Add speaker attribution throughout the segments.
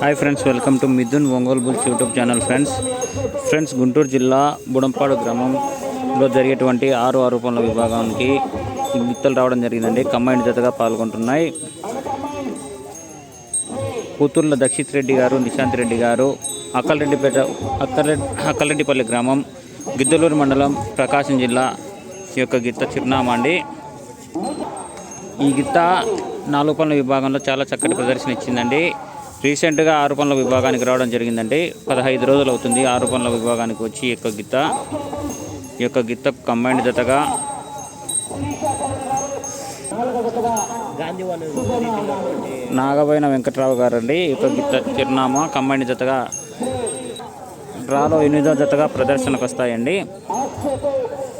Speaker 1: Hi friends welcome to Mithun Ongole bulls YouTube channel friends friends Guntur జిల్లా బుడంపాడు గ్రామంలో జరిగేటువంటి ఆరు ఆరు పనుల విభాగానికి ఈ గిత్తలు రావడం జరిగిందండి. కంబైండ్ జతగా పాల్గొంటున్నాయి. కూతుర్ల దక్షిత్ రెడ్డి గారు నిశాంత్ రెడ్డి గారు అక్కలరెడ్డిపేట అక్కలరెడ్డి అక్కలరెడ్డిపల్లి గ్రామం గిద్దలూరు మండలం ప్రకాశం జిల్లా ఈ యొక్క గిత్త చిరునామా అండి. ఈ గిత్త నాలుగు పనుల విభాగంలో చాలా చక్కటి ప్రదర్శన ఇచ్చిందండి. రీసెంట్గా ఆరు పనుల విభాగానికి రావడం జరిగిందండి. పదహైదు రోజులు అవుతుంది ఆరు పనుల విభాగానికి వచ్చి ఈ యొక్క గిత్త ఈ యొక్క గిత్త కంబైండ్ జతగా నాగబోయిన వెంకట్రావు గారు అండి ఈ యొక్క గిత్త చిరునామా కంబైండ్ జతగా డ్రాలో ఎనిమిదో జతగా ప్రదర్శనకు వస్తాయండి.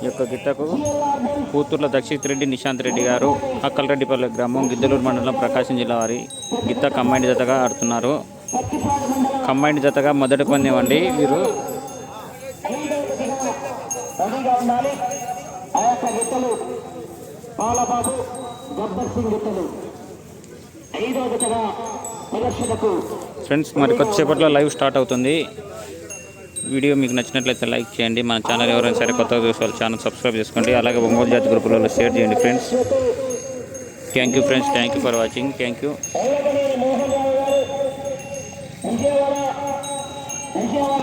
Speaker 1: ఈ యొక్క గిత్తకు కూతుర్ల దక్షిత్ రెడ్డి నిశాంత్ రెడ్డి గారు అక్కలరెడ్డిపల్లి గ్రామం గిద్దలూరు మండలం ప్రకాశం జిల్లా వారి గిత్త కంబైండ్ జతగా ఆడుతున్నారు. కంబైండ్ జతగా మొదటి పందెం అండి వీరు.
Speaker 2: గబ్బర్ సింగ్ గిత్తలు. ఐదో ప్రదర్శనకు
Speaker 1: ఫ్రెండ్స్ మరి కొద్దిసేపట్లో లైవ్ స్టార్ట్ అవుతుంది. వీడియో మీకు నచ్చినట్లయితే లైక్ చేయండి. మన ఛానల్ ఎవరైనా సరే కొత్తగా చూసే ఛానల్ సబ్స్క్రైబ్ చేసుకోండి. అలాగే ఒంగోలు జాతి గ్రూపులలో షేర్ చేయండి friends. Thank you friends thank you for watching thank you
Speaker 2: Vijayawada Vijayawada